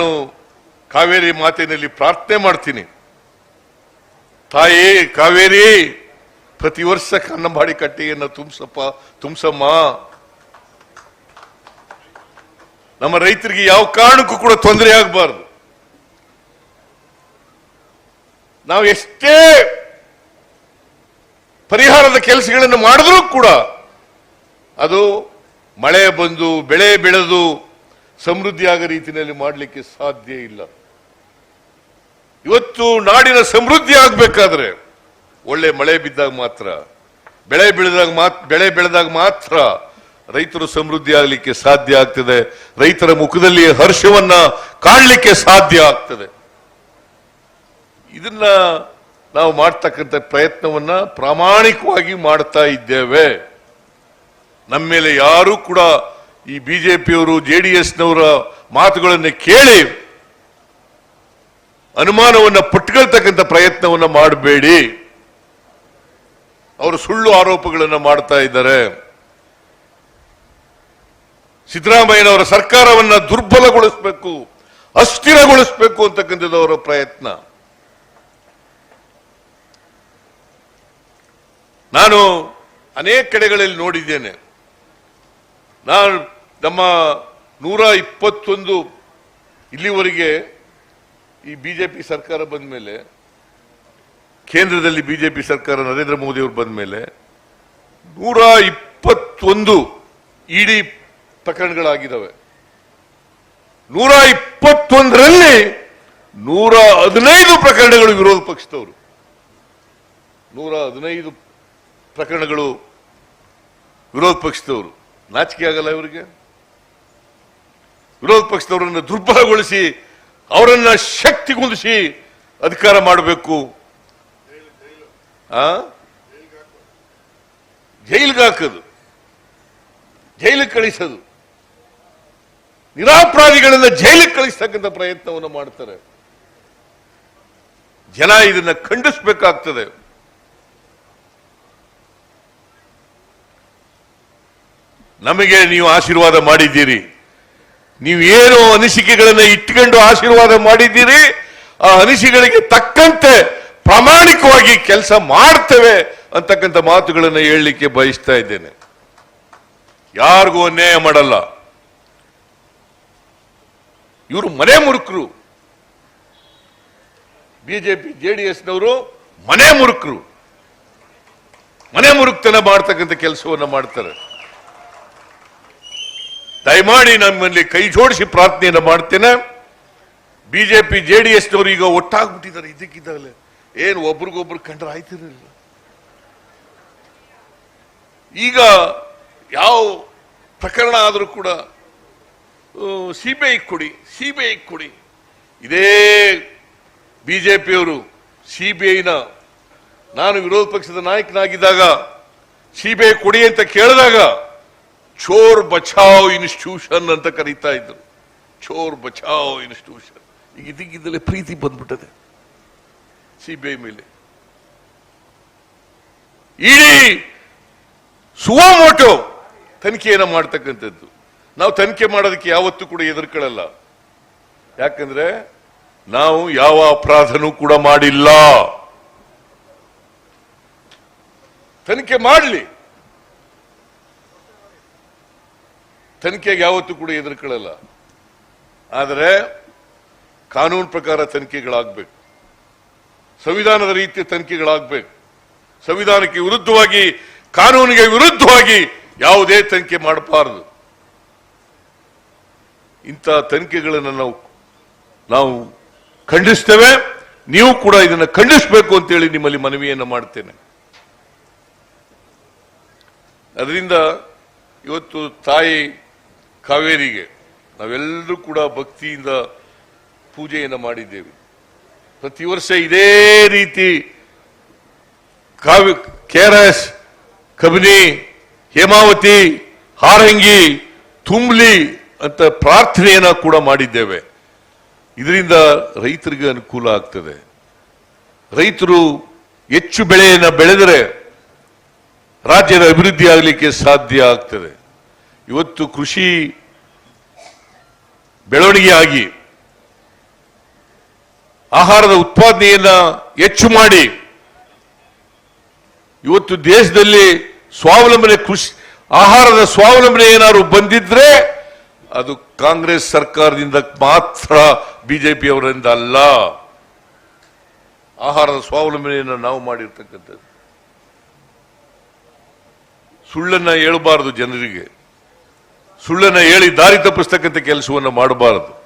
ನಾನು ಕಾವೇರಿ ಮಾತಿನಲ್ಲಿ ಪ್ರಾರ್ಥನೆ ಮಾಡ್ತೀನಿ. ತಾಯಿ, ಕಾವೇರಿ, ಪ್ರತಿ ವರ್ಷ ಕನ್ನಂಬಾಡಿ ಕಟ್ಟೆಯನ್ನು ತುಂಬಿಸಪ್ಪ, ತುಂಬಿಸಮ್ಮ. ನಮ್ಮ ರೈತರಿಗೆ ಯಾವ ಕಾರಣಕ್ಕೂ ಕೂಡ ತೊಂದರೆ ಆಗಬಾರ್ದು. ನಾವು ಎಷ್ಟೇ ಪರಿಹಾರದ ಕೆಲಸಗಳನ್ನು ಮಾಡಿದ್ರೂ ಕೂಡ ಅದು ಮಳೆ ಬಂದು, ಬೆಳೆ ಬೆಳೆದು ಸಮೃದ್ಧಿ ಆಗೋ ರೀತಿಯಲ್ಲಿ ಮಾಡಲಿಕ್ಕೆ ಸಾಧ್ಯ ಇಲ್ಲ. ಇವತ್ತು ನಾಡಿನ ಸಮೃದ್ಧಿ ಆಗಬೇಕಾದ್ರೆ ಒಳ್ಳೆ ಮಳೆ ಬಿದ್ದಾಗ ಮಾತ್ರ, ಬೆಳೆ ಬೆಳೆದಾಗ ಮಾತ್ರ ಬೆಳೆ ಬೆಳೆದಾಗ ಮಾತ್ರ ರೈತರು ಸಮೃದ್ಧಿ ಆಗಲಿಕ್ಕೆ ಸಾಧ್ಯ ಆಗ್ತದೆ. ರೈತರ ಮುಖದಲ್ಲಿ ಹರ್ಷವನ್ನ ಕಾಣಲಿಕ್ಕೆ ಸಾಧ್ಯ ಆಗ್ತದೆ. ಇದನ್ನ ನಾವು ಮಾಡ್ತಕ್ಕಂಥ ಪ್ರಯತ್ನವನ್ನ ಪ್ರಾಮಾಣಿಕವಾಗಿ ಮಾಡ್ತಾ ಇದ್ದೇವೆ. ನಮ್ಮ ಮೇಲೆ ಯಾರೂ ಕೂಡ ಈ ಬಿ ಜೆ ಪಿಯವರು ಜೆ ಡಿ ಎಸ್ನವರ ಮಾತುಗಳನ್ನು ಕೇಳಿ ಅನುಮಾನವನ್ನು ಪಟ್ಕೊಳ್ತಕ್ಕಂಥ ಪ್ರಯತ್ನವನ್ನು ಮಾಡಬೇಡಿ. ಅವರು ಸುಳ್ಳು ಆರೋಪಗಳನ್ನು ಮಾಡ್ತಾ ಇದ್ದಾರೆ. ಸಿದ್ದರಾಮಯ್ಯನವರ ಸರ್ಕಾರವನ್ನು ದುರ್ಬಲಗೊಳಿಸಬೇಕು, ಅಸ್ಥಿರಗೊಳಿಸಬೇಕು ಅಂತಕ್ಕಂಥದ್ದು ಅವರ ಪ್ರಯತ್ನ. ನಾನು ಅನೇಕ ಕಡೆಗಳಲ್ಲಿ ನೋಡಿದ್ದೇನೆ. ನಾನು ನಮ್ಮ ನೂರ ಇಪ್ಪತ್ತೊಂದು ಇಲ್ಲಿವರೆಗೆ ಈ ಬಿಜೆಪಿ ಸರ್ಕಾರ ಬಂದ ಮೇಲೆ, ಕೇಂದ್ರದಲ್ಲಿ ಬಿಜೆಪಿ ಸರ್ಕಾರ, ನರೇಂದ್ರ ಮೋದಿ ಅವರು ಬಂದ ಮೇಲೆ ನೂರ ಇಪ್ಪತ್ತೊಂದು ಇಡಿ ಪ್ರಕರಣಗಳಾಗಿದ್ದಾವೆ. ನೂರ ಇಪ್ಪತ್ತೊಂದರಲ್ಲಿ ನೂರ ಹದಿನೈದು ಪ್ರಕರಣಗಳು ವಿರೋಧ ಪಕ್ಷದವರು. ನೂರ ಹದಿನೈದು ಪ್ರಕರಣಗಳು ವಿರೋಧ ಪಕ್ಷದವರು. ನಾಚಿಕೆ ಆಗಲ್ಲ ಇವರಿಗೆ? ವಿರೋಧ ಪಕ್ಷದವರನ್ನು ದುರ್ಬಲಗೊಳಿಸಿ ಅವರನ್ನ ಕುಂದಿಸಿ ಅಧಿಕಾರ ಮಾಡಬೇಕು. ಜೈಲಿಗೆ ಹಾಕೋದು. ಜೈಲಿಗೆ ಕಳಿಸೋದು. ನಿರಾಪರಾಧಿಗಳನ್ನ ಜೈಲಿಗೆ ಕಳಿಸ್ತಕ್ಕಂಥ ಪ್ರಯತ್ನವನ್ನು ಮಾಡ್ತಾರೆ. ಜನ ಇದನ್ನ ಖಂಡಿಸಬೇಕಾಗ್ತದೆ. ನಮಗೆ ನೀವು ಆಶೀರ್ವಾದ ಮಾಡಿದ್ದೀರಿ. ನೀವು ಏನು ಅನಿಸಿಕೆಗಳನ್ನ ಇಟ್ಕೊಂಡು ಆಶೀರ್ವಾದ ಮಾಡಿದ್ದೀರಿ. ಆ ಅನಿಸಿಕೆಗಳಿಗೆ ತಕ್ಕಂತೆ ಪ್ರಾಮಾಣಿಕವಾಗಿ ಕೆಲಸ ಮಾಡ್ತೇವೆ ಅಂತಕ್ಕಂಥ ಮಾತುಗಳನ್ನು ಹೇಳಲಿಕ್ಕೆ ಬಯಸ್ತಾ ಇದ್ದೇನೆ. ಯಾರಿಗೂ ಅನ್ಯಾಯ ಮಾಡಲ್ಲ. ಇವರು ಮನೆ ಮುರುಕರು. ಬಿಜೆಪಿ ಜೆಡಿಎಸ್ನವರು ಮನೆ ಮುರುಕರು. ಮನೆ ಮುರುಕ್ತನ ಮಾಡ್ತಕ್ಕಂಥ ಕೆಲಸವನ್ನು ಮಾಡ್ತಾರೆ. ದಯಮಾಡಿ ನಮ್ಮಲ್ಲಿ ಕೈ ಜೋಡಿಸಿ ಪ್ರಾರ್ಥನೆಯನ್ನು ಮಾಡ್ತೇನೆ. ಬಿಜೆಪಿ ಜೆಡಿಎಸ್ನವರು ಈಗ ಒಟ್ಟಾಗ್ಬಿಟ್ಟಿದ್ದಾರೆ ಇದಕ್ಕಿದ್ದಾಗಲೇ ಏನು, ಒಬ್ರಿಗೊಬ್ರು ಕಂಡ್ರ ಆಯ್ತಿರಲಿಲ್ಲ ಈಗ ಯಾವ ಪ್ರಕರಣ ಆದರೂ ಕೂಡ ಸಿ ಬಿ ಐ ಕೊಡಿ ಸಿ ಬಿ ಐ ಕೊಡಿ. ಇದೇ ಬಿಜೆಪಿಯವರು ಸಿ ಬಿ ಐನ ನಾನು ವಿರೋಧ ಪಕ್ಷದ ನಾಯಕನಾಗಿದ್ದಾಗ ಸಿ ಬಿ ಐ ಕೊಡಿ ಅಂತ ಕೇಳಿದಾಗ ಚೋರ್ ಬಚಾವ್ ಇನ್ಸ್ಟಿಟ್ಯೂಷನ್ ಅಂತ ಕರೀತಾ ಇದ್ರು. ಚೋರ್ ಬಚಾವ್ ಇನ್ಸ್ಟಿಟ್ಯೂಷನ್. ಈಗ ಇದಕ್ಕಿದ್ದಲೇ ಪ್ರೀತಿ ಬಂದ್ಬಿಟ್ಟದೆ. ಸಿಬಿಐ ಮೇಲೆ. ಇಡೀ ಸುವಮೋಟೋ ತನಿಖೆಯನ್ನು ಮಾಡ್ತಕ್ಕಂಥದ್ದು. ನಾವು ತನಿಖೆ ಮಾಡೋದಕ್ಕೆ ಯಾವತ್ತೂ ಕೂಡ ಎದುರ್ಕೊಳ್ಳಲ್ಲ ಯಾಕಂದ್ರೆ ನಾವು ಯಾವ ಅಪರಾಧನೂ ಕೂಡ ಮಾಡಿಲ್ಲ. ತನಿಖೆ ಮಾಡಲಿ. ತನಿಖೆಗೆ ಯಾವತ್ತೂ ಕೂಡ ಎದುರುಕೊಳ್ಳಲ್ಲ ಆದರೆ ಕಾನೂನು ಪ್ರಕಾರ ತನಿಖೆಗಳಾಗಬೇಕು. ಸಂವಿಧಾನದ ರೀತಿಯ ತನಿಖೆಗಳಾಗಬೇಕು. ಸಂವಿಧಾನಕ್ಕೆ ವಿರುದ್ಧವಾಗಿ, ಕಾನೂನಿಗೆ ವಿರುದ್ಧವಾಗಿ ಯಾವುದೇ ತನಿಖೆ ಮಾಡಬಾರದು. ಇಂಥ ತನಿಖೆಗಳನ್ನು ನಾವು ನಾವು ಖಂಡಿಸ್ತೇವೆ. ನೀವು ಕೂಡ ಇದನ್ನು ಖಂಡಿಸಬೇಕು ಅಂತೇಳಿ ನಿಮ್ಮಲ್ಲಿ ಮನವಿಯನ್ನು ಮಾಡ್ತೇನೆ. ಅದರಿಂದ ಇವತ್ತು ತಾಯಿ ಕಾವೇರಿಗೆ ನಾವೆಲ್ಲರೂ ಕೂಡ ಭಕ್ತಿಯಿಂದ ಪೂಜೆಯನ್ನು ಮಾಡಿದ್ದೇವೆ. ಪ್ರತಿ ವರ್ಷ ಇದೇ ರೀತಿ ಕಾವ್ಯ, K R S, Kabini, Hemavathi, Harangi, ತುಂಬ್ಲಿ ಅಂತ ಪ್ರಾರ್ಥನೆಯನ್ನ ಕೂಡ ಮಾಡಿದ್ದೇವೆ. ಇದರಿಂದ ರೈತರಿಗೆ ಅನುಕೂಲ ಆಗ್ತದೆ. ರೈತರು ಹೆಚ್ಚು ಬೆಳೆಯನ್ನು ಬೆಳೆದರೆ ರಾಜ್ಯದ ಅಭಿವೃದ್ಧಿ ಆಗಲಿಕ್ಕೆ ಸಾಧ್ಯ ಆಗ್ತದೆ. ಇವತ್ತು ಕೃಷಿ ಬೆಳವಣಿಗೆ ಆಗಿ ಆಹಾರದ ಉತ್ಪಾದನೆಯನ್ನ ಹೆಚ್ಚು ಮಾಡಿ ಇವತ್ತು ದೇಶದಲ್ಲಿ ಸ್ವಾವಲಂಬನೆ ಕೃಷಿ, ಆಹಾರದ ಸ್ವಾವಲಂಬನೆ ಏನಾದ್ರು ಬಂದಿದ್ರೆ ಅದು ಕಾಂಗ್ರೆಸ್ ಸರ್ಕಾರದಿಂದ ಮಾತ್ರ ಬಿಜೆಪಿ ಅವರಿಂದ ಅಲ್ಲ. ಆಹಾರದ ಸ್ವಾವಲಂಬನೆಯನ್ನು ನಾವು ಮಾಡಿರ್ತಕ್ಕಂಥದ್ದು. ಸುಳ್ಳನ್ನ ಹೇಳಬಾರದು ಜನರಿಗೆ. ಸುಳ್ಳನ್ನ ಹೇಳಿ ದಾರಿ ತಪ್ಪಿಸ್ತಕ್ಕಂಥ ಕೆಲಸವನ್ನು ಮಾಡಬಾರದು.